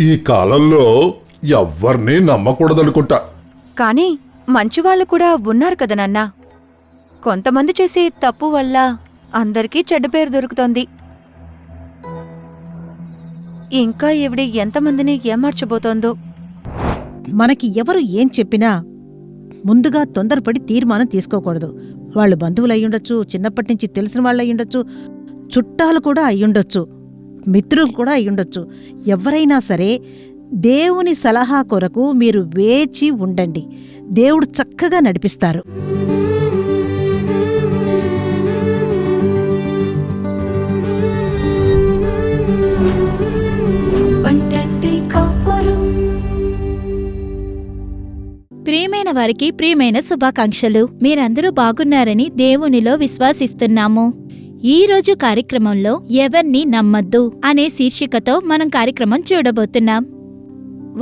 ఈ కాలంలో ఎవ్వరినీ నమ్మకూడదనుకుంటా. కానీ మంచివాళ్ళు కూడా ఉన్నారు కదా నాన్నా. కొంతమంది చేసే తప్పు వల్ల అందరికీ చెడ్డ పేరు దొరుకుతోంది. ఇంకా ఈవిడ ఎంతమందిని ఏమార్చబోతోందో. మనకి ఎవరు ఏం చెప్పినా ముందుగా తొందరపడి తీర్మానం తీసుకోకూడదు. వాళ్ళు బంధువులు అయ్యుండొచ్చు చిన్నప్పటి నుంచి తెలిసిన వాళ్ళు అయ్యుండొచ్చు చుట్టాలు కూడా అయ్యుండొచ్చు. మిత్రులు కూడా అయ్యుండొచ్చు ఎవరైనా సరే దేవుని సలహా కొరకు మీరు వేచి ఉండండి. దేవుడు చక్కగా నడిపిస్తారు. ప్రియమైన వారికి ప్రియమైన శుభాకాంక్షలు. మీరందరూ బాగున్నారని దేవునిలో విశ్వాసిస్తున్నాము. ఈ రోజు కార్యక్రమంలో ఎవర్ని నమ్మద్దు అనే శీర్షికతో మనం కార్యక్రమం చూడబోతున్నాం.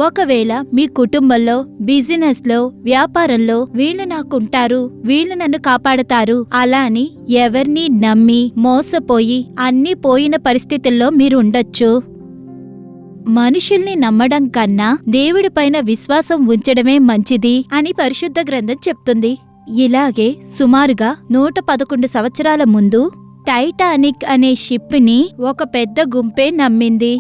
ఒకవేళ మీ కుటుంబంలో బిజినెస్లో వ్యాపారంలో వీళ్ళు నాకుంటారు వీళ్ళు నన్ను కాపాడతారు అలా అని ఎవరిని నమ్మి మోసపోయి అన్నీ పోయిన పరిస్థితుల్లో మీరు ఉండొచ్చు మనుషుల్ని నమ్మడం కన్నా దేవుడిపైన విశ్వాసం ఉంచడమే మంచిది అని పరిశుద్ధ గ్రంథం చెప్తుంది. ఇలాగే సుమారుగా నూట పదకొండు సంవత్సరాల ముందు టైటానిక్ అనే షిప్ని ఒక పెద్ద గుంపే నమ్మింది.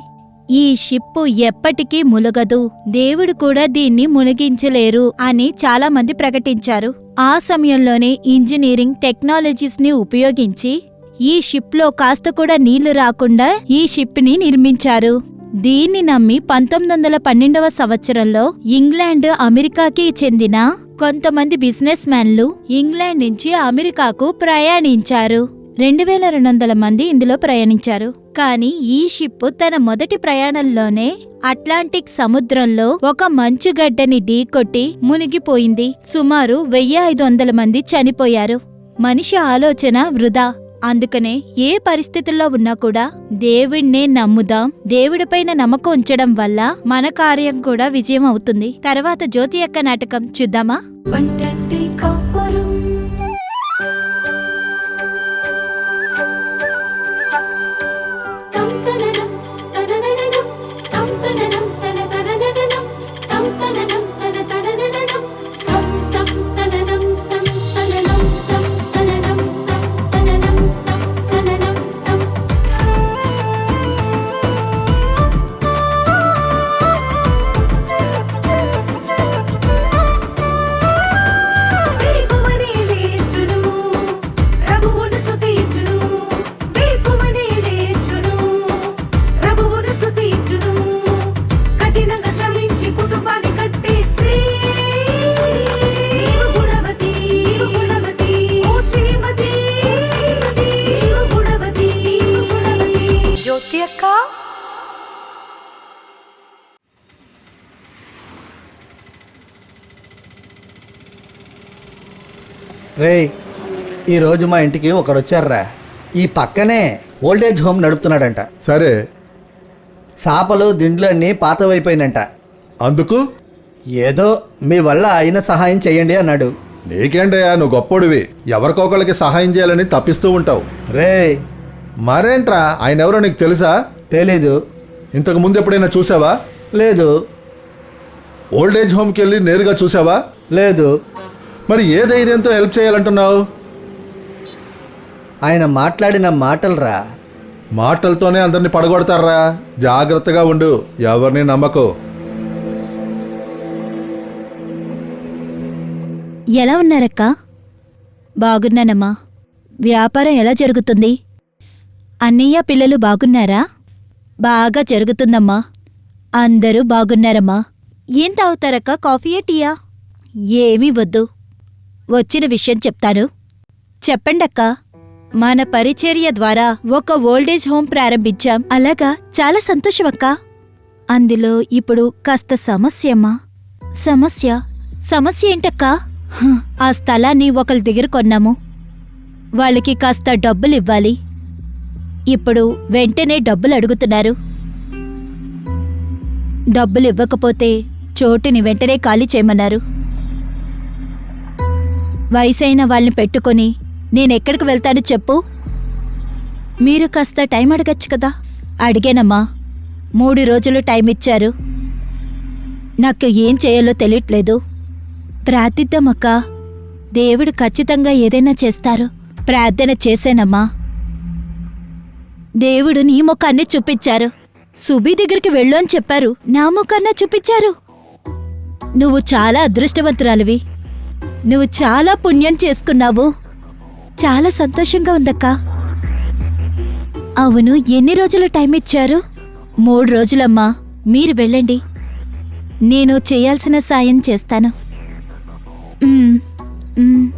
ఈ షిప్పు ఎప్పటికీ ములగదు. దేవుడు కూడా దీన్ని మునిగించలేరు అని చాలామంది ప్రకటించారు. ఆ సమయంలోనే ఇంజనీరింగ్ టెక్నాలజీస్ని ఉపయోగించి ఈ షిప్లో కాస్త కూడా నీళ్ళు రాకుండా ఈ షిప్ని నిర్మించారు. దీన్ని నమ్మి పంతొమ్మిది వందల పన్నెండవ సంవత్సరంలో ఇంగ్లాండ్ అమెరికాకి చెందిన కొంతమంది బిజినెస్ మ్యాన్లు ఇంగ్లాండ్ నుంచి అమెరికాకు ప్రయాణించారు. రెండు వేల రెండు వందల మంది ఇందులో ప్రయాణించారు. కానీ ఈ షిప్ తన మొదటి ప్రయాణంలోనే అట్లాంటిక్ సముద్రంలో ఒక మంచుగడ్డని ఢీకొట్టి మునిగిపోయింది. సుమారు వెయ్యి ఐదు వందల మంది చనిపోయారు. మనిషి ఆలోచన వృధా. అందుకనే ఏ పరిస్థితుల్లో ఉన్నా కూడా దేవుణ్ణే నమ్ముదాం. దేవుడిపైన నమ్మకం ఉంచడం వల్ల మన కార్యం కూడా విజయం అవుతుంది. తర్వాత జ్యోతి యొక్క నాటకం చూద్దామా? రేయ్ ఈరోజు మా ఇంటికి ఒకరు వచ్చారురా ఈ పక్కనే ఓల్డేజ్ హోమ్ నడుపుతున్నాడంట. సరే. చేపలు దిండ్లు అన్నీ పాతవైపోయినంట. అందుకు? ఏదో మీ వల్ల అయిన సహాయం చేయండి అన్నాడు. నీకేంటయ్యా నువ్వు గొప్పోడివి. ఎవరికొకళ్ళకి సహాయం చేయాలని తప్పిస్తూ ఉంటావు. రేయ్. మరేంట్రా ఆయన ఎవరో నీకు తెలుసా? తెలీదు. ఇంతకు ముందు ఎప్పుడైనా చూసావా? లేదు. ఓల్డేజ్ హోమ్కి వెళ్ళి నేరుగా చూసావా? లేదు. మరి ఏ ధైర్యంతో హెల్ప్ చేయాలంటున్నావు? ఆయన మాట్లాడిన మాటలరా. మాటలతోనే అందరిని పడగొడతారా? జాగ్రత్తగా ఉండు ఎవరిని నమ్మకు. ఎలా ఉన్నారక్క? బాగున్నానమ్మా. వ్యాపారం ఎలా జరుగుతుంది? అన్నయ్య పిల్లలు బాగున్నారా? బాగా జరుగుతుందమ్మా. అందరూ బాగున్నారమ్మా. ఏం తాగుతారక్క? కాఫీయా టీయా? ఏమీ వద్దు. వచ్చిన విషయం చెప్తాను. చెప్పండక్క. మన పరిచర్య ద్వారా ఒక ఓల్డేజ్ హోమ్ ప్రారంభించాం. అలాగా చాలా సంతోషమక్క. అందులో ఇప్పుడు కాస్త సమస్యమ్మా సమస్య? సమస్య ఏంటక్కా? ఆ స్థలాన్ని ఒకరి దగ్గర కొన్నాము. వాళ్ళకి కాస్త డబ్బులు ఇవ్వాలి. ఇప్పుడు వెంటనే డబ్బులు అడుగుతున్నారు. డబ్బులు ఇవ్వకపోతే చోటుని వెంటనే ఖాళీ చేయమన్నారు. వయసైన వాళ్ళని పెట్టుకొని నేనెక్కడికి వెళ్తాను చెప్పు. మీరు కాస్త టైం అడగచ్చు కదా? అడిగానమ్మా. మూడు రోజులు టైం ఇచ్చారు. నాకు ఏం చేయాలో తెలియట్లేదు. ప్రార్థిద్దామక్క. దేవుడు ఖచ్చితంగా ఏదైనా చేస్తారు. ప్రార్థన చేశానమ్మా. దేవుడు నీ ముఖాన్ని చూపించారు. సుబి దగ్గరికి వెళ్ళు అని చెప్పారు. నా ముఖాన్న చూపించారు. నువ్వు చాలా అదృష్టవంతురాలివి. నువ్వు చాలా పుణ్యం చేసుకున్నావు. చాలా సంతోషంగా ఉందక్కా. అవును ఎన్ని రోజులు టైం ఇచ్చారు? మూడు రోజులమ్మా. మీరు వెళ్ళండి. నేను చేయాల్సిన సాయం చేస్తాను. మ్మ్, మ్మ్.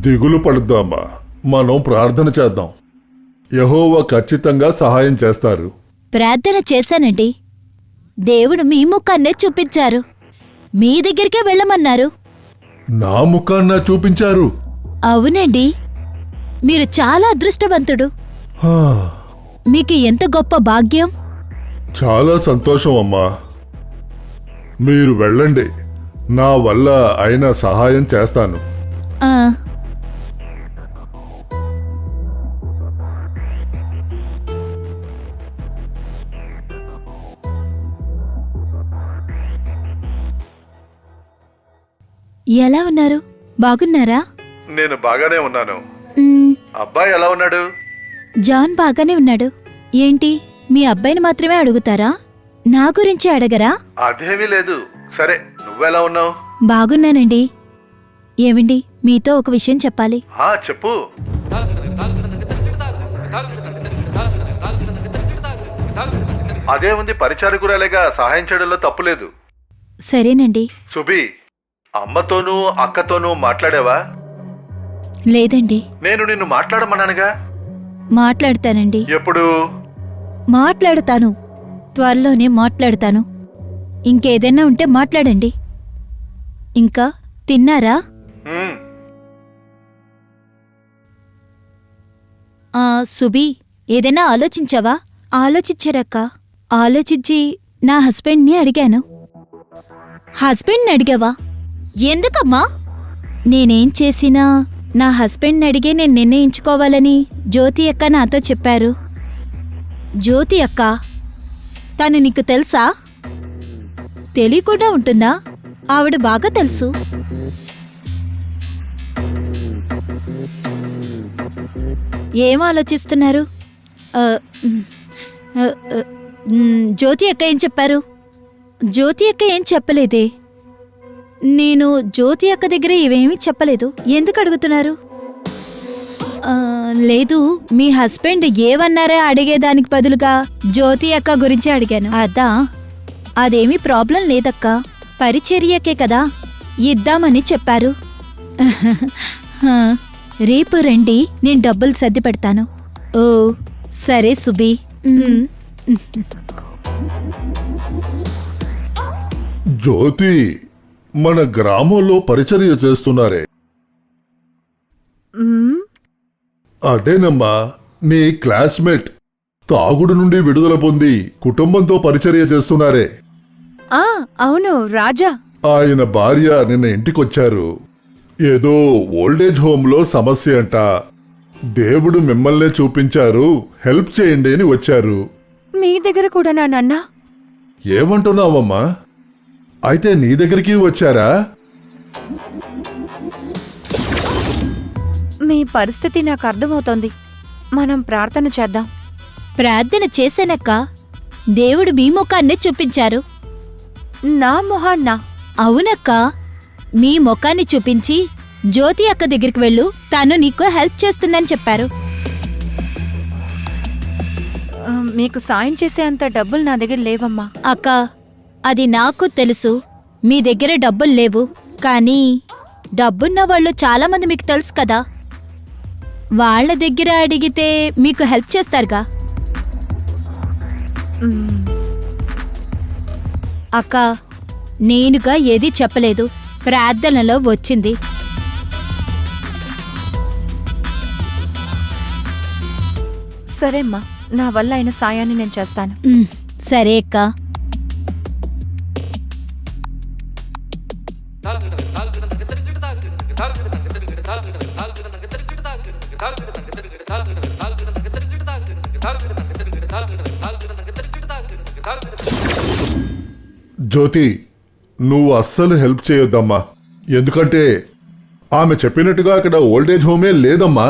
దిగులు పడుద్దామా మనం ప్రార్థన చేద్దాం. యహోవా ఖచ్చితంగా సహాయం చేస్తారు. ప్రార్థన చేశానండి. దేవుడు మీ ముఖాన్నే చూపించారు. మీ దగ్గరికే వెళ్ళమన్నారు. నా ముఖాన్న చూపించారు. అవునండి. మీరు చాలా అదృష్టవంతుడు. హా, మీకు ఎంత గొప్ప భాగ్యం? చాలా సంతోషం అమ్మా. మీరు వెళ్ళండి. నా వల్ల అయిన సహాయం చేస్తాను. ఆ, ఎలా ఉన్నారు? బాగున్నారా? నేను బాగానే ఉన్నాను. అబ్బాయి ఎలా ఉన్నాడు? జాన్ బాగానే ఉన్నాడు. ఏంటి? మీ అబ్బాయిని మాత్రమే అడుగుతారా? నా గురించి అడగరా? అదేమీ లేదు. సరే నువ్వెలా ఉన్నావు? బాగున్నానండి. ఏమండి మీతో ఒక విషయం చెప్పాలి. ఆ చెప్పు. అదేముంది పరిచారకురాలేగా సహాయం చేయడంలో తప్పులేదు సరేనండి. సుబి అమ్మతోనూ అక్కతోనూ మాట్లాడావా? లేదండి. నేను నిన్ను మాట్లాడమన్నానుగా మాట్లాడతానండి. ఎప్పుడు? మాట్లాడుతాను. త్వరలోనే మాట్లాడతాను. ఇంకేదైనా ఉంటే మాట్లాడండి. ఇంకా తిన్నారా. ఆ సుబి ఏదైనా ఆలోచించావా? ఆలోచించారక్క. ఆలోచించి నా హస్బెండ్ని అడిగాను. హస్బెండ్ని అడిగావా? ఎందుకమ్మా? నేనేం చేసినా నా హస్బెండ్ని అడిగే నేను నిర్ణయించుకోవాలని జ్యోతి అక్క నాతో చెప్పారు. జ్యోతి అక్క తను నీకు తెలుసా? తెలియకుండా ఉంటుందా? ఆవిడ బాగా తెలుసు. ఏం ఆలోచిస్తున్నారు? జ్యోతి అక్క ఏం చెప్పారు? జ్యోతి అక్క ఏం చెప్పలేదే? నేను జ్యోతి అక్క దగ్గర ఇవేమీ చెప్పలేదు. ఎందుకు అడుగుతున్నారు? లేదు మీ హస్బెండ్ ఏమన్నారా అడిగేదానికి బదులుగా జ్యోతి అక్క గురించి అడిగాను. అదా అదేమీ ప్రాబ్లం లేదక్క. పరిచర్యకే కదా ఇద్దామని చెప్పారు. హా, రేపు రండి నేను డబ్బులు సర్ది పెడతాను. ఓ సరే సుబి జ్యోతి మన గ్రామంలో పరిచర్య చేస్తున్నారే. మ్మ్, అదేనమ్మా నీ క్లాస్మేట్. తాగుడు నుండి విడుదల పొంది కుటుంబంతో పరిచర్య చేస్తున్నారే. ఆ అవును రాజా. ఆయన భార్య నిన్న ఇంటికొచ్చారు. ఏదో ఓల్డేజ్ హోమ్లో సమస్య అంట. దేవుడు మిమ్మల్నే చూపించారు హెల్ప్ చేయండి అని వచ్చారు. మీ దగ్గర కూడా నాన్న? ఏమంటున్నావమ్మా? అయితే నీ దగ్గరికి వచ్చారా? మీ పరిస్థితి నాకు అర్థమవుతోంది. మనం ప్రార్థన చేద్దాం. ప్రార్థన చేశానక్క. దేవుడు మీ ముఖాన్నే చూపించారు. నా మొహాన్న? అవునక్క. మీ ముఖాన్ని చూపించి జ్యోతి అక్క దగ్గరికి వెళ్ళు. తను నీకు హెల్ప్ చేస్తుందని చెప్పారు. మీకు సాయం చేసే అంత డబ్బులు నా దగ్గర లేవమ్మా. అక్క అది నాకు తెలుసు. మీ దగ్గర డబ్బులు లేవు. కానీ డబ్బున్న వాళ్ళు చాలామంది మీకు తెలుసు కదా. వాళ్ళ దగ్గర అడిగితే మీకు హెల్ప్ చేస్తారుగా? అక్క నేనుగా ఏదీ చెప్పలేదు. ప్రార్థనలో వచ్చింది. సరే అమ్మా నా వల్ల అయిన సాయాన్ని నేను చేస్తాను. సరే అక్క. జ్యోతి నువ్వు అస్సలు హెల్ప్ చేయొద్దమ్మా. ఎందుకంటే ఆమె చెప్పినట్టుగా అక్కడ ఓల్డేజ్ హోమే లేదమ్మా.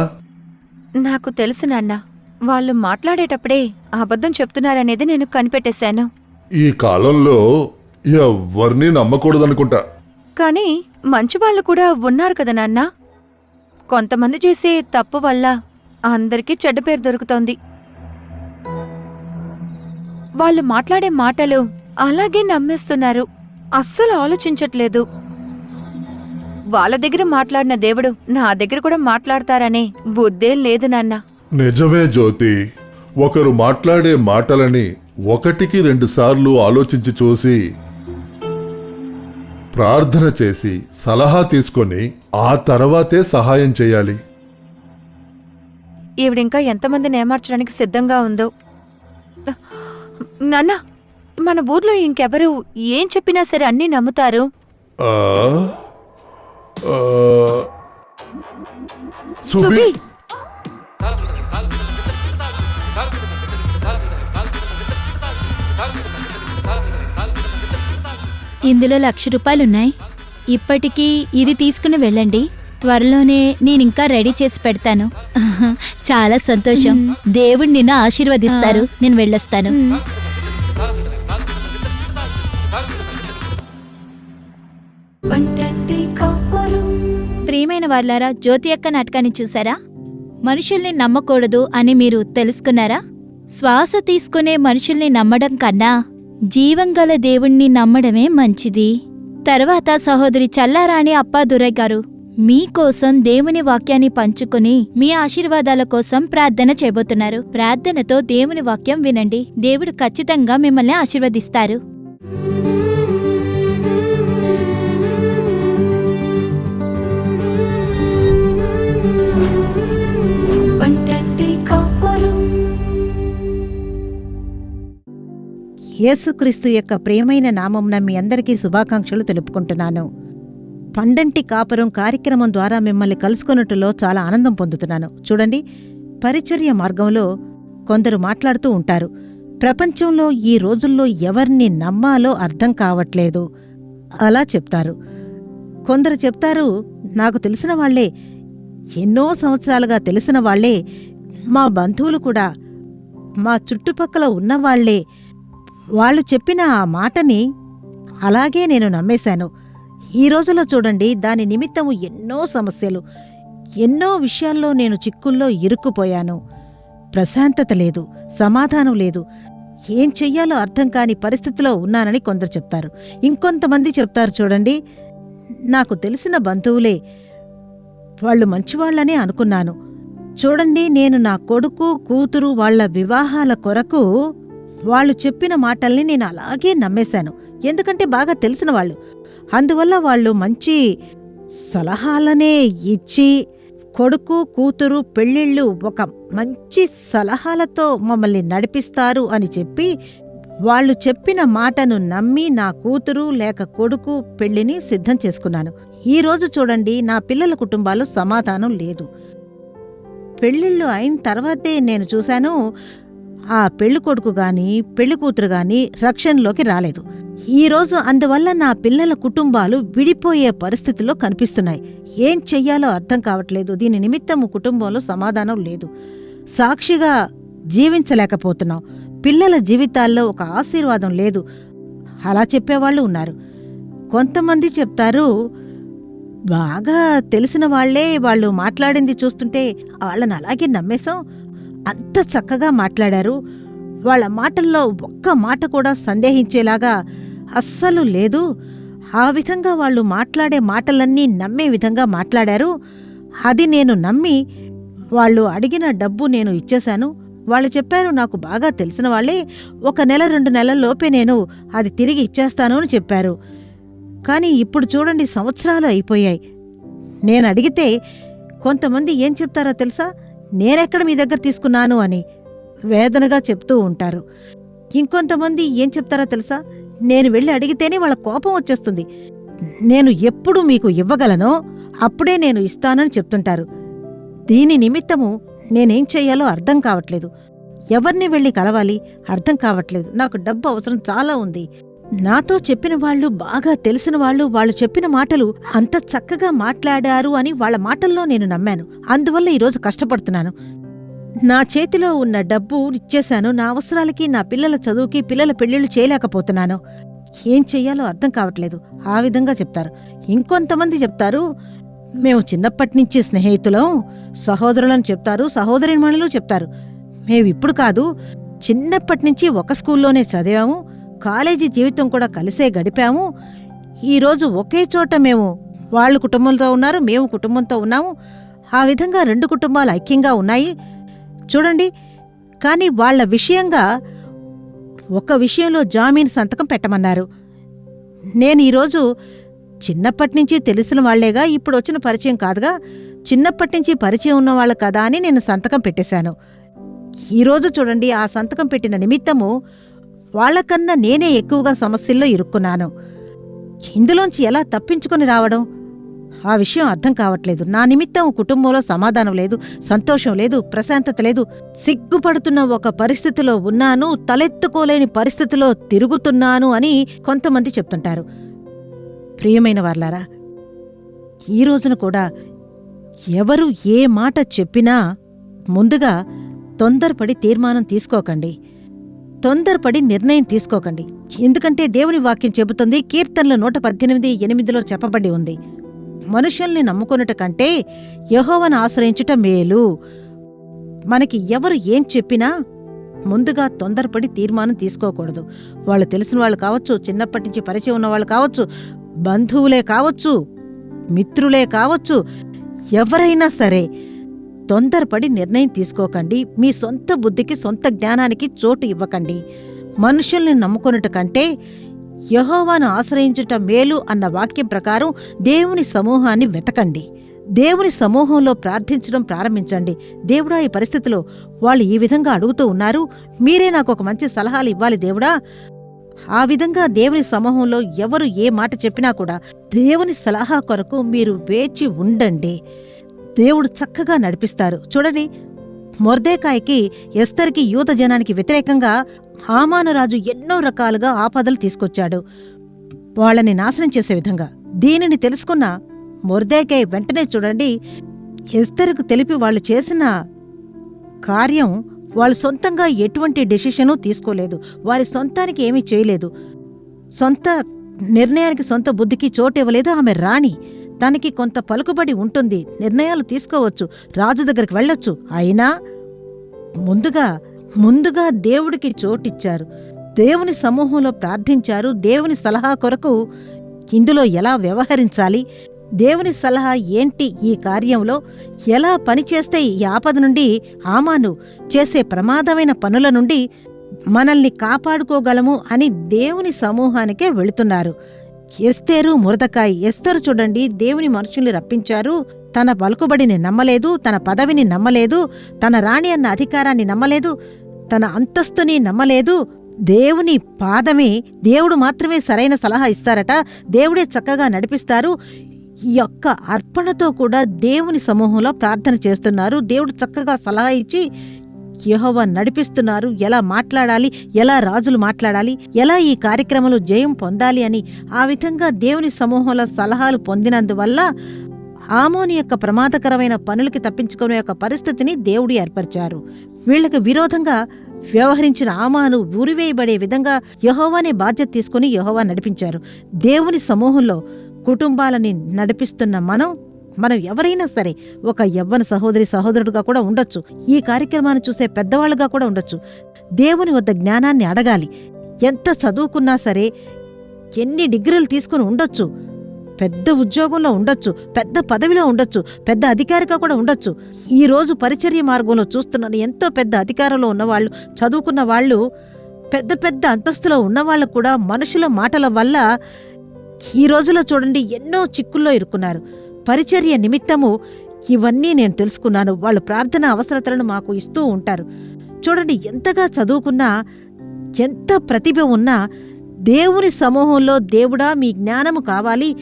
నాకు తెలుసు నాన్న. వాళ్ళు మాట్లాడేటప్పుడే అబద్ధం చెప్తున్నారనేది నేను కనిపెట్టేశాను. ఈ కాలంలో ఎవ్వరిని నమ్మకూడదనుకుంటా. కానీ మంచి వాళ్ళు కూడా ఉన్నారు కదా నాన్న. కొంతమంది చేసే తప్పు వల్ల అందరికీ చెడ్డ పేరు దొరుకుతోంది. వాళ్ళు మాట్లాడే మాటలు అలాగే నమ్మేస్తున్నారు. అస్సలు ఆలోచించట్లేదు. వాళ్ళ దగ్గర మాట్లాడిన దేవుడు నా దగ్గర కూడా మాట్లాడతారనే బుద్ధేం లేదు నాన్న. నిజమే జ్యోతి. ఒకరు మాట్లాడే మాటలని ఒకటికి రెండు సార్లు ఆలోచించి చూసి ప్రార్థన చేసి సలహా తీసుకొని ఆ తర్వాతే సహాయం చేయాలి. ఈవిడింకా ఎంతమందిని ఏమార్చడానికి సిద్ధంగా ఉందో. నాన్న! మన ఊర్లో ఇంకెవరు ఏం చెప్పినా సరే అన్నీ నమ్ముతారు. సుబి! ఇందులో లక్ష రూపాయలున్నాయి. ఇప్పటికీ ఇది తీసుకుని వెళ్ళండి. త్వరలోనే నేను ఇంకా రెడీ చేసి పెడతాను. చాలా సంతోషం. దేవుడు నిన్ను ఆశీర్వదిస్తారు. నేను వెళ్ళొస్తాను. ప్రియమైన వాళ్ళారా జ్యోతి యొక్క నాటకాన్ని చూసారా? మనుషుల్ని నమ్మకూడదు అని మీరు తెలుసుకున్నారా? శ్వాస తీసుకునే మనుషుల్ని నమ్మడం కన్నా జీవంగల దేవుణ్ణి నమ్మడమే మంచిది. తర్వాత సహోదరి చల్లారాణి అప్పాదురై గారు మీకోసం దేవుని వాక్యాన్ని పంచుకుని మీ ఆశీర్వాదాల కోసం ప్రార్థన చేయబోతున్నారు. ప్రార్థనతో దేవుని వాక్యం వినండి. దేవుడు ఖచ్చితంగా మిమ్మల్ని ఆశీర్వదిస్తారు. యేసుక్రీస్తు యొక్క ప్రియమైన నామంన మీ అందరికీ శుభాకాంక్షలు తెలుపుకుంటున్నాను. పండంటి కాపురం కార్యక్రమం ద్వారా మిమ్మల్ని కలుసుకున్నట్టులో చాలా ఆనందం పొందుతున్నాను. చూడండి పరిచర్య మార్గంలో కొందరు మాట్లాడుతూ ఉంటారు. ప్రపంచంలో ఈ రోజుల్లో ఎవరిని నమ్మాలో అర్థం కావట్లేదు. అలా చెప్తారు. కొందరు చెప్తారు నాకు తెలిసిన వాళ్ళే ఎన్నో సంవత్సరాలుగా తెలిసిన వాళ్ళే మా బంధువులు కూడా మా చుట్టుపక్కల ఉన్నవాళ్ళే వాళ్ళు చెప్పిన ఆ మాటని అలాగే నేను నమ్మేశాను. ఈ రోజుల్లో చూడండి దాని నిమిత్తము ఎన్నో సమస్యలు ఎన్నో విషయాల్లో నేను చిక్కుల్లో ఇరుక్కుపోయాను. ప్రశాంతత లేదు సమాధానం లేదు. ఏం చెయ్యాలో అర్థం కాని పరిస్థితిలో ఉన్నానని కొందరు చెప్తారు. ఇంకొంతమంది చెప్తారు చూడండి నాకు తెలిసిన బంధువులే వాళ్ళు మంచివాళ్ళనే అనుకున్నాను. చూడండి నేను నా కొడుకు కూతురు వాళ్ళ వివాహాల కొరకు వాళ్ళు చెప్పిన మాటల్ని నేను అలాగే నమ్మేశాను. ఎందుకంటే బాగా తెలిసిన వాళ్ళు. అందువల్ల వాళ్ళు మంచి సలహాలనే ఇచ్చి కొడుకు కూతురు పెళ్ళిళ్ళు ఒక మంచి సలహాలతో మమ్మల్ని నడిపిస్తారు అని చెప్పి వాళ్ళు చెప్పిన మాటను నమ్మి నా కూతురు లేక కొడుకు పెళ్ళిని సిద్ధం చేసుకున్నాను. ఈరోజు చూడండి నా పిల్లల కుటుంబాలు సమాధానం లేదు. పెళ్ళిళ్ళు అయిన తర్వాతే నేను చూశాను ఆ పెళ్ళికొడుకు గాని పెళ్ళికూతురు గాని రక్షణలోకి రాలేదు. ఈరోజు అందువల్ల నా పిల్లల కుటుంబాలు విడిపోయే పరిస్థితిలో కనిపిస్తున్నాయి. ఏం చెయ్యాలో అర్థం కావట్లేదు. దీని నిమిత్తము కుటుంబంలో సమాధానం లేదు. సాక్షిగా జీవించలేకపోతున్నాం. పిల్లల జీవితాల్లో ఒక ఆశీర్వాదం లేదు. అలా చెప్పేవాళ్ళు ఉన్నారు. కొంతమంది చెప్తారు బాగా తెలిసిన వాళ్ళే వాళ్ళు మాట్లాడింది చూస్తుంటే వాళ్ళని అలాగే నమ్మేశాం. అంత చక్కగా మాట్లాడారు. వాళ్ళ మాటల్లో ఒక్క మాట కూడా సందేహించేలాగా అస్సలు లేదు. ఆ విధంగా వాళ్ళు మాట్లాడే మాటలన్నీ నమ్మే విధంగా మాట్లాడారు. అది నేను నమ్మి వాళ్ళు అడిగిన డబ్బు నేను ఇచ్చేశాను. వాళ్ళు చెప్పారు నాకు బాగా తెలిసిన వాళ్ళే ఒక నెల రెండు నెలల్లోపే నేను అది తిరిగి ఇచ్చేస్తాను అని చెప్పారు. కానీ ఇప్పుడు చూడండి సంవత్సరాలు అయిపోయాయి. నేను అడిగితే కొంతమంది ఏం చెప్తారో తెలుసా? నేనెక్కడ మీ దగ్గర తీసుకున్నాను అని వేదనగా చెప్తూ ఉంటారు. ఇంకొంతమంది ఏం చెప్తారో తెలుసా? నేను వెళ్ళి అడిగితేనే వాళ్ళ కోపం వచ్చేస్తుంది. నేను ఎప్పుడు మీకు ఇవ్వగలనో అప్పుడే నేను ఇస్తానని చెప్తుంటారు. దీని నిమిత్తము నేనేం చెయ్యాలో అర్థం కావట్లేదు. ఎవరిని వెళ్ళి కలవాలి అర్థం కావట్లేదు. నాకు డబ్బు అవసరం చాలా ఉంది. నాతో చెప్పిన వాళ్ళు బాగా తెలిసిన వాళ్ళు వాళ్ళు చెప్పిన మాటలు అంత చక్కగా మాట్లాడారు అని వాళ్ళ మాటల్లో నేను నమ్మాను. అందువల్ల ఈరోజు కష్టపడుతున్నాను. నా చేతిలో ఉన్న డబ్బు ఇచ్చేశాను. నా అవసరాలకి నా పిల్లల చదువుకి పిల్లల పెళ్ళిళ్ళు చేయలేకపోతున్నాను. ఏం చెయ్యాలో అర్థం కావట్లేదు. ఆ విధంగా చెప్తారు. ఇంకొంతమంది చెప్తారు మేము చిన్నప్పటి నుంచి స్నేహితులం. సహోదరులను చెప్తారు సహోదరిమణులు చెప్తారు. మేమిప్పుడు కాదు చిన్నప్పటి నుంచి ఒక స్కూల్లోనే చదివాము. కాలేజీ జీవితం కూడా కలిసే గడిపాము. ఈరోజు ఒకే చోట మేము వాళ్ళు కుటుంబంతో ఉన్నారు మేము కుటుంబంతో ఉన్నాము. ఆ విధంగా రెండు కుటుంబాలు ఐక్యంగా ఉన్నాయి. చూడండి కానీ వాళ్ళ విషయంగా ఒక విషయంలో జామీన్ సంతకం పెట్టమన్నారు. నేను ఈరోజు చిన్నప్పటి నుంచి తెలిసిన వాళ్ళేగా ఇప్పుడు వచ్చిన పరిచయం కాదుగా చిన్నప్పటి నుంచి పరిచయం ఉన్నవాళ్ళు కదా అని నేను సంతకం పెట్టేశాను. ఈరోజు చూడండి ఆ సంతకం పెట్టిన నిమిత్తము వాళ్ళకన్నా నేనే ఎక్కువగా సమస్యల్లో ఇరుక్కున్నాను. ఇందులోంచి ఎలా తప్పించుకుని రావడం? ఆ విషయం అర్థం కావట్లేదు. నా నిమిత్తం కుటుంబంలో సమాధానం లేదు సంతోషం లేదు ప్రశాంతత లేదు. సిగ్గుపడుతున్న ఒక పరిస్థితిలో ఉన్నాను తలెత్తుకోలేని పరిస్థితిలో తిరుగుతున్నాను అని కొంతమంది చెప్తుంటారు. ప్రియమైన వార్లారా ఈ రోజున కూడా ఎవరు ఏ మాట చెప్పినా ముందుగా తొందరపడి తీర్మానం తీసుకోకండి. తొందరపడి నిర్ణయం తీసుకోకండి. ఎందుకంటే దేవుని వాక్యం చెబుతుంది కీర్తనలు నూట పద్దెనిమిది ఎనిమిదిలో చెప్పబడి ఉంది. మనుషుల్ని నమ్ముకొనుట కంటే యహోవను ఆశ్రయించుట మేలు. మనకి ఎవరు ఏం చెప్పినా ముందుగా తొందరపడి తీర్మానం తీసుకోకూడదు. వాళ్ళు తెలిసిన వాళ్ళు కావచ్చు చిన్నప్పటి నుంచి పరిచయం ఉన్న వాళ్ళు కావచ్చు బంధువులే కావచ్చు మిత్రులే కావచ్చు ఎవరైనా సరే తొందరపడి నిర్ణయం తీసుకోకండి. మీ సొంత బుద్ధికి సొంత జ్ఞానానికి చోటు ఇవ్వకండి. మనుషుల్ని నమ్ముకొనుట కంటే యహోవాను ఆశ్రయించుట మేలు అన్న వాక్యం ప్రకారం దేవుని సమూహాన్ని వెతకండి. దేవుని సమూహంలో ప్రార్థించడం ప్రారంభించండి. దేవుడా ఈ పరిస్థితిలో వాళ్ళు ఈ విధంగా అడుగుతూ ఉన్నారు. మీరే నాకు ఒక మంచి సలహాలు ఇవ్వాలి దేవుడా. ఆ విధంగా దేవుని సమూహంలో ఎవరు ఏ మాట చెప్పినా కూడా దేవుని సలహా కొరకు మీరు వేచి ఉండండి. దేవుడు చక్కగా నడిపిస్తారు. చూడండి మొర్దేకాయకి ఎస్తర్కి యూత జనానికి వ్యతిరేకంగా హామానరాజు ఎన్నో రకాలుగా ఆపదలు తీసుకొచ్చాడు. వాళ్ళని నాశనం చేసే విధంగా. దీనిని తెలుసుకున్న మొర్దేకాయ వెంటనే చూడండి ఎస్తరుకు తెలిపి వాళ్ళు చేసిన కార్యం వాళ్ళు సొంతంగా ఎటువంటి డెసిషను తీసుకోలేదు. వారి సొంతానికి ఏమీ చేయలేదు. సొంత నిర్ణయానికి సొంత బుద్ధికి చోటు ఇవ్వలేదు ఆమె రాణి. తనకి కొంత పలుకుబడి ఉంటుంది. నిర్ణయాలు తీసుకోవచ్చు. రాజు దగ్గరికి వెళ్ళొచ్చు. అయినా ముందుగా ముందుగా దేవుడికి చోటిచ్చారు. దేవుని సమూహంలో ప్రార్థించారు. దేవుని సలహా కొరకు ఇందులో ఎలా వ్యవహరించాలి? దేవుని సలహా ఏంటి ఈ కార్యంలో? ఎలా పనిచేస్తే ఈ ఆపద నుండి ఆమాను చేసే ప్రమాదమైన పనుల నుండి మనల్ని కాపాడుకోగలము అని దేవుని సమూహానికే వెళుతున్నారు. ఎస్తేరు మురదకాయ్. ఎస్తరు చూడండి దేవుని మనుషుల్ని రప్పించారు. తన పలుకుబడిని నమ్మలేదు తన పదవిని నమ్మలేదు తన రాణి అన్న అధికారాన్ని నమ్మలేదు తన అంతస్తుని నమ్మలేదు. దేవుని పాదమే దేవుడు మాత్రమే సరైన సలహా ఇస్తారట. దేవుడే చక్కగా నడిపిస్తారు. ఈ యొక్క అర్పణతో కూడా దేవుని సమూహంలో ప్రార్థన చేస్తున్నారు. దేవుడు చక్కగా సలహా ఇచ్చి యహోవ నడిపిస్తున్నారు. ఎలా మాట్లాడాలి? ఎలా రాజులు మాట్లాడాలి? ఎలా ఈ కార్యక్రమంలో జయం పొందాలి అని ఆ విధంగా దేవుని సమూహంలో సలహాలు పొందినందువల్ల ఆమోని యొక్క ప్రమాదకరమైన పనులకి తప్పించుకునే యొక్క పరిస్థితిని దేవుడు ఏర్పరిచారు. వీళ్ళకు విరోధంగా వ్యవహరించిన ఆమాను ఉరివేయబడే విధంగా యహోవానే బాధ్యత తీసుకుని యహోవా నడిపించారు. దేవుని సమూహంలో కుటుంబాలని నడిపిస్తున్న మనం మనం ఎవరైనా సరే ఒక యవ్వన సహోదరి సహోదరుడుగా కూడా ఉండొచ్చు. ఈ కార్యక్రమాన్ని చూసే పెద్దవాళ్ళుగా కూడా ఉండొచ్చు. దేవుని వద్ద జ్ఞానాన్ని అడగాలి. ఎంత చదువుకున్నా సరే ఎన్ని డిగ్రీలు తీసుకుని ఉండొచ్చు. పెద్ద ఉద్యోగంలో ఉండొచ్చు పెద్ద పదవిలో ఉండొచ్చు పెద్ద అధికారిగా కూడా ఉండొచ్చు. ఈరోజు పరిచర్య మార్గంలో చూస్తున్నాను ఎంతో పెద్ద అధికారంలో ఉన్నవాళ్ళు చదువుకున్న వాళ్ళు పెద్ద పెద్ద అంతస్తులో ఉన్నవాళ్ళు కూడా మనుషుల మాటల వల్ల ఈ రోజులో చూడండి ఎన్నో చిక్కుల్లో ఇరుక్కున్నారు. పరిచర్య నిమిత్తము ఇవన్నీ నేను తెలుసుకున్నాను. వాళ్ళు ప్రార్థన అవసరతలను మాకు ఇస్తూ ఉంటారు. చూడండి ఎంతగా చదువుకున్నా ఎంత ప్రతిభ ఉన్నా దేవుని సమూహంలో దేవుడా మీ జ్ఞానము కావాలి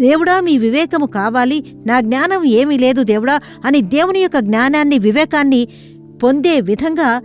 దేవుడా మీ వివేకము కావాలి నా జ్ఞానం ఏమీ లేదు దేవుడా అని దేవుని యొక్క జ్ఞానాన్ని వివేకాన్ని పొందే విధంగా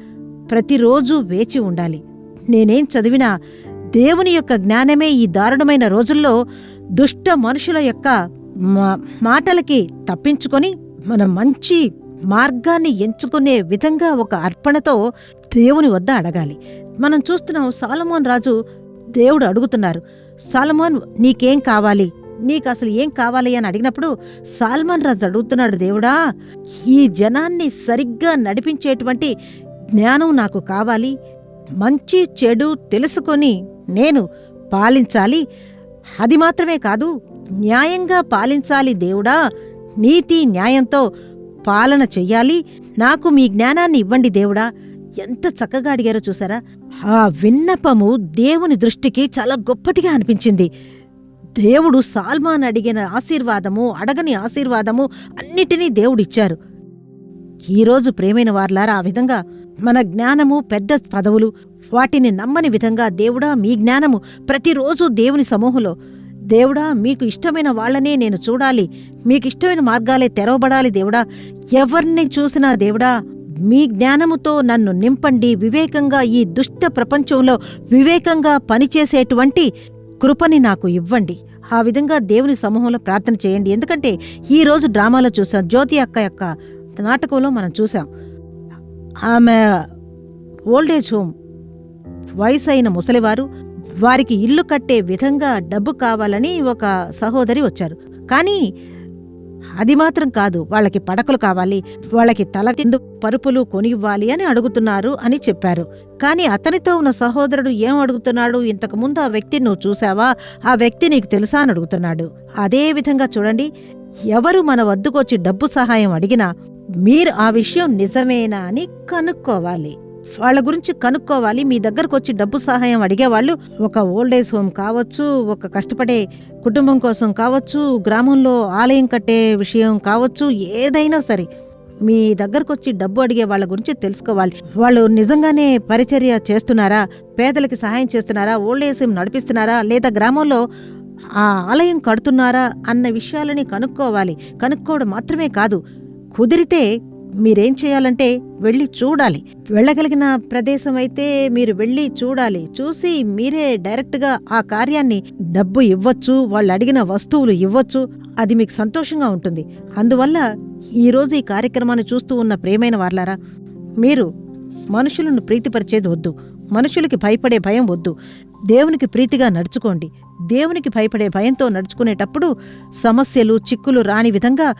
ప్రతిరోజు వేచి ఉండాలి. నేనేం చదివినా దేవుని యొక్క జ్ఞానమే ఈ దారుణమైన రోజుల్లో దుష్ట మనుషుల యొక్క మాటలకి తప్పించుకొని మనం మంచి మార్గాన్ని ఎంచుకునే విధంగా ఒక అర్పణతో దేవుని వద్ద అడగాలి. మనం చూస్తున్నాం సాలమోన్ రాజు దేవుడు అడుగుతున్నారు సాలమోన్ నీకేం కావాలి? నీకు అసలు ఏం కావాలి? అని అడిగినప్పుడు సాల్మాన్ రాజు అడుగుతున్నాడు దేవుడా ఈ జనాన్ని సరిగ్గా నడిపించేటువంటి జ్ఞానం నాకు కావాలి. మంచి చెడు తెలుసుకొని నేను పాలించాలి. అది మాత్రమే కాదు న్యాయంగా పాలించాలి దేవుడా. నీతి న్యాయంతో పాలన చెయ్యాలి. నాకు మీ జ్ఞానాన్ని ఇవ్వండి దేవుడా. ఎంత చక్కగా అడిగారో చూసారా? ఆ విన్నపము దేవుని దృష్టికి చాలా గొప్పదిగా అనిపించింది. దేవుడు సాల్మాన్ అడిగిన ఆశీర్వాదము అడగని ఆశీర్వాదము అన్నిటినీ దేవుడిచ్చారు ఈరోజు ప్రేమైన వార్లారా ఆ విధంగా మన జ్ఞానము పెద్ద పదవులు వాటిని నమ్మని విధంగా దేవుడా మీ జ్ఞానము ప్రతిరోజు దేవుని సమూహంలో దేవుడా మీకు ఇష్టమైన వాళ్ళనే నేను చూడాలి. మీకు ఇష్టమైన మార్గాలే తెరవబడాలి దేవుడా. ఎవరిని చూసినా దేవుడా మీ జ్ఞానముతో నన్ను నింపండి. వివేకంగా ఈ దుష్ట ప్రపంచంలో వివేకంగా పనిచేసేటువంటి కృపని నాకు ఇవ్వండి. ఆ విధంగా దేవుని సమూహంలో ప్రార్థన చేయండి. ఎందుకంటే ఈ రోజు డ్రామాలో చూసాం జ్యోతి అక్క యొక్క నాటకంలో మనం చూసాం. ఆమె ఓల్డేజ్ హోమ్ వయసు అయిన ముసలివారు వారికి ఇల్లు కట్టే విధంగా డబ్బు కావాలని ఒక సహోదరి వచ్చారు. కానీ అది మాత్రం కాదు వాళ్ళకి పడకలు కావాలి వాళ్ళకి తల కింద పరుపులు కొనివ్వాలి అని అడుగుతున్నారు అని చెప్పారు. కానీ అతనితో ఉన్న సహోదరుడు ఏం అడుగుతున్నాడు? ఇంతకుముందు ఆ వ్యక్తిని నువ్వు చూసావా ఆ వ్యక్తి నీకు తెలుసా అని అడుగుతున్నాడు. అదే విధంగా చూడండి ఎవరు మన వద్దకొచ్చి డబ్బు సహాయం అడిగినా మీరు ఆ విషయం నిజమేనా అని కనుక్కోవాలి. వాళ్ళ గురించి కనుక్కోవాలి. మీ దగ్గరకు వచ్చి డబ్బు సహాయం అడిగేవాళ్ళు ఒక ఓల్డేజ్ హోమ్ కావచ్చు ఒక కష్టపడే కుటుంబం కోసం కావచ్చు గ్రామంలో ఆలయం కట్టే విషయం కావచ్చు ఏదైనా సరే మీ దగ్గరకు వచ్చి డబ్బు అడిగే వాళ్ళ గురించి తెలుసుకోవాలి. వాళ్ళు నిజంగానే పరిచర్య చేస్తున్నారా? పేదలకి సహాయం చేస్తున్నారా? ఓల్డేజ్ హోమ్ నడిపిస్తున్నారా? లేదా గ్రామంలో ఆ ఆలయం కడుతున్నారా? అన్న విషయాలని కనుక్కోవాలి. కనుక్కోవడం మాత్రమే కాదు కుదిరితే మీరేం చేయాలంటే వెళ్ళి చూడాలి. వెళ్ళగలిగిన ప్రదేశం అయితే మీరు వెళ్ళి చూడాలి. చూసి మీరే డైరెక్ట్గా ఆ కార్యాన్ని డబ్బు ఇవ్వచ్చు వాళ్ళు అడిగిన వస్తువులు ఇవ్వచ్చు అది మీకు సంతోషంగా ఉంటుంది. అందువల్ల ఈరోజు ఈ కార్యక్రమాన్ని చూస్తూ ఉన్న ప్రేమైన వార్లారా మీరు మనుషులను ప్రీతిపరిచేది వద్దు. మనుషులకి భయపడే భయం వద్దు. దేవునికి ప్రీతిగా నడుచుకోండి. దేవునికి భయపడే భయంతో నడుచుకునేటప్పుడు సమస్యలు చిక్కులు రాని విధంగా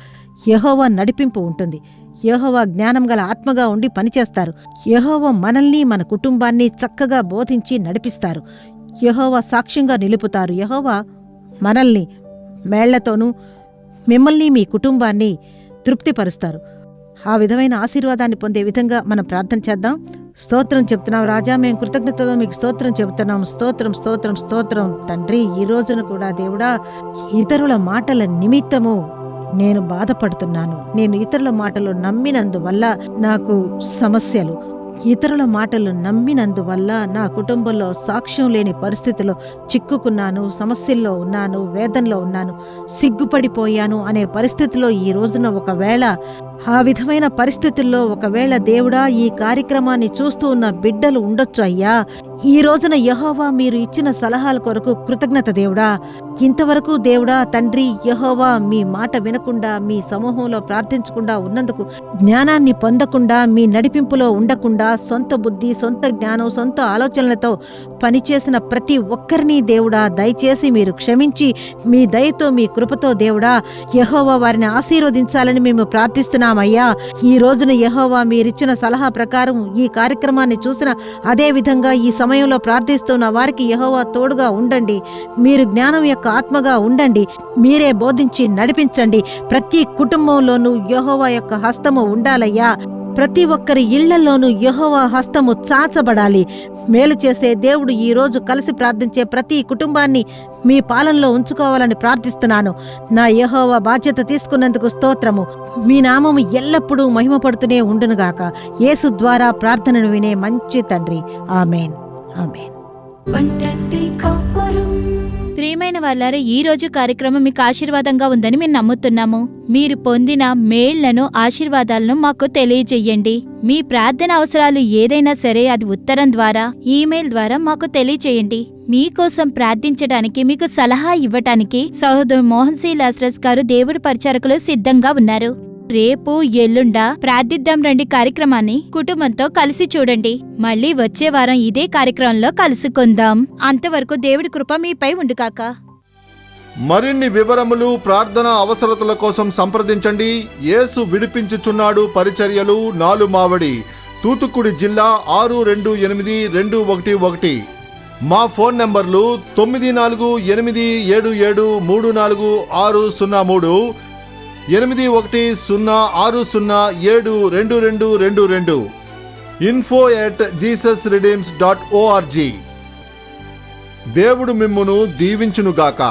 యహోవా నడిపింపు ఉంటుంది. యహోవా జ్ఞానం గల ఆత్మగా ఉండి పనిచేస్తారు. యహోవ మనల్ని మన కుటుంబాన్ని చక్కగా బోధించి నడిపిస్తారు. యహోవ సాక్ష్యంగా నిలుపుతారు. యహోవ మనల్ని మేళ్ళతోనూ మిమ్మల్ని మీ కుటుంబాన్ని తృప్తిపరుస్తారు. ఆ విధమైన ఆశీర్వాదాన్ని పొందే విధంగా మనం ప్రార్థన చేద్దాం. స్తోత్రం చెప్తున్నాం రాజా. మేము కృతజ్ఞతతో మీకు స్తోత్రం చెబుతున్నాం. స్తోత్రం స్తోత్రం స్తోత్రం. తండ్రి ఈ రోజున కూడా దేవుడా ఇతరుల మాటల నిమిత్తము నేను బాధపడుతున్నాను. నేను ఇతరుల మాటలు నమ్మినందువల్ల నాకు సమస్యలు. ఇతరుల మాటలు నమ్మినందువల్ల నా కుటుంబంలో సాక్ష్యం లేని పరిస్థితిలో చిక్కుకున్నాను సమస్యల్లో ఉన్నాను వేదనలో ఉన్నాను సిగ్గుపడిపోయాను అనే పరిస్థితిలో ఈ రోజున ఒకవేళ ఆ విధమైన పరిస్థితుల్లో ఒకవేళ దేవుడా ఈ కార్యక్రమాన్ని చూస్తూ ఉన్న బిడ్డలు ఉండొచ్చు అయ్యా. ఈ రోజున యహోవా మీరు ఇచ్చిన సలహాల కొరకు కృతజ్ఞత దేవుడా. ఇంతవరకు దేవుడా తండ్రి యహోవా మీ మాట వినకుండా మీ సమూహంలో ప్రార్థించకుండా ఉన్నందుకు జ్ఞానాన్ని పొందకుండా మీ నడిపింపులో ఉండకుండా సొంత బుద్ధి సొంత జ్ఞానం సొంత ఆలోచనలతో పనిచేసిన ప్రతి ఒక్కరిని దేవుడా దయచేసి మీరు క్షమించి మీ దయతో మీ కృపతో దేవుడా యహోవా వారిని ఆశీర్వదించాలని మేము ప్రార్థిస్తున్నాం. ప్రార్థిస్తున్నామయ్యా ఈ రోజున యహోవా మీరిచ్చిన సలహా ప్రకారం ఈ కార్యక్రమాన్ని చూసిన అదే విధంగా ఈ సమయంలో ప్రార్థిస్తున్న వారికి యహోవా తోడుగా ఉండండి. మీరు జ్ఞానం యొక్క ఆత్మగా ఉండండి. మీరే బోధించి నడిపించండి. ప్రతి కుటుంబంలోనూ యహోవా యొక్క హస్తము ఉండాలయ్యా. ప్రతి ఒక్కరి ఇళ్ళలోనూ యహోవా హస్తము చాచబడాలి. మేలు చేసే దేవుడు ఈ రోజు కలిసి ప్రార్థించే ప్రతి కుటుంబాన్ని మీ పాలనలో ఉంచుకోవాలని ప్రార్థిస్తున్నాను. నా యహోవ బాధ్యత తీసుకున్నందుకు స్తోత్రము. మీ నామము ఎల్లప్పుడూ మహిమపడుతూనే ఉండునుగాక యేసు ద్వారా ప్రార్థనను వినే మంచి తండ్రి. ఆమెన్. ఆమెన్. పండంటి కాపురం ప్రియమైన వాళ్ళారా ఈ రోజు కార్యక్రమం మీకు ఆశీర్వాదంగా ఉందని మేము నమ్ముతున్నాము. మీరు పొందిన మేళ్ళను ఆశీర్వాదాలను మాకు తెలియజేయండి. మీ ప్రార్థన అవసరాలు ఏదైనా సరే అది ఉత్తరం ద్వారా ఈమెయిల్ ద్వారా మాకు తెలియజేయండి. మీకోసం ప్రార్థించడానికి మీకు సలహా ఇవ్వటానికి సహోదరు మోహన్ సి. లాస్రస్ గారు దేవుడి పరిచారకులు సిద్ధంగా ఉన్నారు. రేపు ఎల్లుండ ప్రార్థిద్దాం రండి కార్యక్రమాన్ని. కుటుంబంతో కలిసి చూడండి. మళ్ళీ వచ్చే వారం ఇదే కార్యక్రమంలో కలుసుకుందాం. అంతవరకు దేవుడి కృప మీపై ఉండుకాక మరిన్ని వివరములు ప్రార్థన అవసరతల కోసం సంప్రదించండి. యేసు విడిపించుచున్నాడు పరిచర్యలు నాలు మావడి. తూతుక్కుడి జిల్లా ఆరు రెండు ఎనిమిది రెండు ఒకటి ఒకటి. మా ఫోన్ నంబర్లు తొమ్మిది నాలుగు ఎనిమిది ఏడు ఏడు మూడు నాలుగు ఆరు సున్నా మూడు. ఎనిమిది ఒకటి సున్నా ఆరు సున్నా ఏడు రెండు రెండు రెండు రెండు. Info at Jesus redeems dot ORG దేవుడు మిమ్మును దీవించునుగాక.